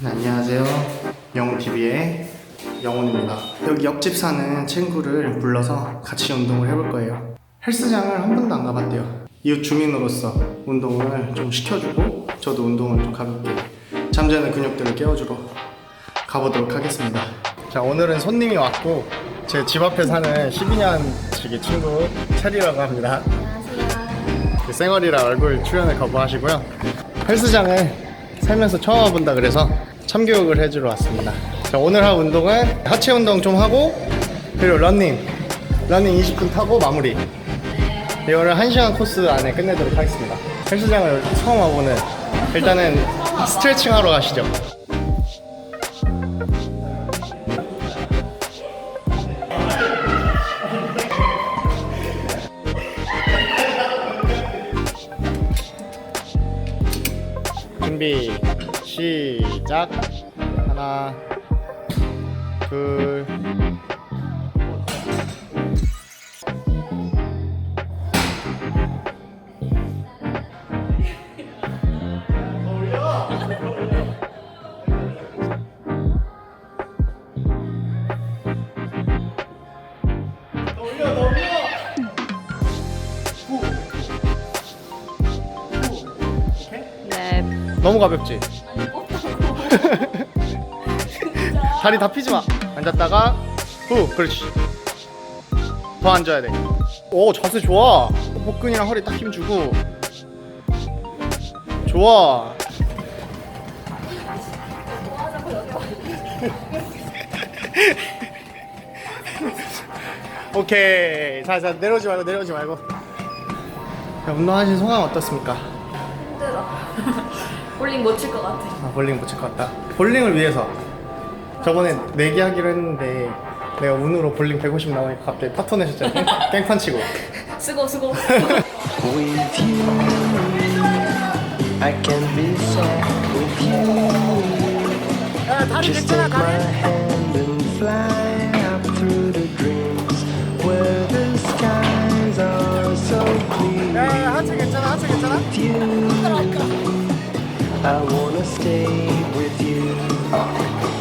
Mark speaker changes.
Speaker 1: 네, 안녕하세요. 영훈TV의 영훈입니다. 여기 옆집 사는 친구를 불러서 같이 운동을 해볼 거예요. 헬스장을 한 번도 안 가봤대요. 이웃 주민으로서 운동을 좀 시켜주고 저도 운동을 좀 가볍게 잠자는 근육들을 깨워주러 가보도록 하겠습니다. 자 오늘은 손님이 왔고 제 집 앞에 사는 12년 지기 친구 체리라고 합니다. 그 쌩얼이라 얼굴 출연을 거부하시고요. 헬스장을 살면서 처음 와본다 그래서 참교육을 해주러 왔습니다. 자, 오늘 할 운동은 하체 운동 좀 하고 그리고 런닝, 런닝 20분 타고 마무리. 이거를 1시간 코스 안에 끝내도록 하겠습니다. 헬스장을 처음 와보는 일단은 스트레칭 하러 가시죠. 준비 시작. 하나 둘 너무 가볍지? 다리 다 피지 마. 앉았다가 후, 그렇지. 더 앉아야 돼. 오, 자세 좋아. 복근이랑 허리 딱 힘주고. 좋아. 오케이. 자, 자, 내려오지 말고, 내려오지 말고. 자, 운동하신 소감 어떻습니까?
Speaker 2: 볼링 못 칠 것 같아.
Speaker 1: 아, 볼링 못 칠 것 같다. 볼링을 위해서 저번에 내기 하기로 했는데 내가 운으로 볼링 150 나오니까 갑자기 파토 내셨잖아요. 깽- 깽판 치고.
Speaker 2: 수고 수고.
Speaker 3: With you, I can be sad with you.
Speaker 1: 야, 다리
Speaker 3: Just take my hand and fly up through the dreams where the skies are so clear.
Speaker 1: 하체 괜찮아, 하체 괜찮아?
Speaker 3: With you, I wanna stay with you.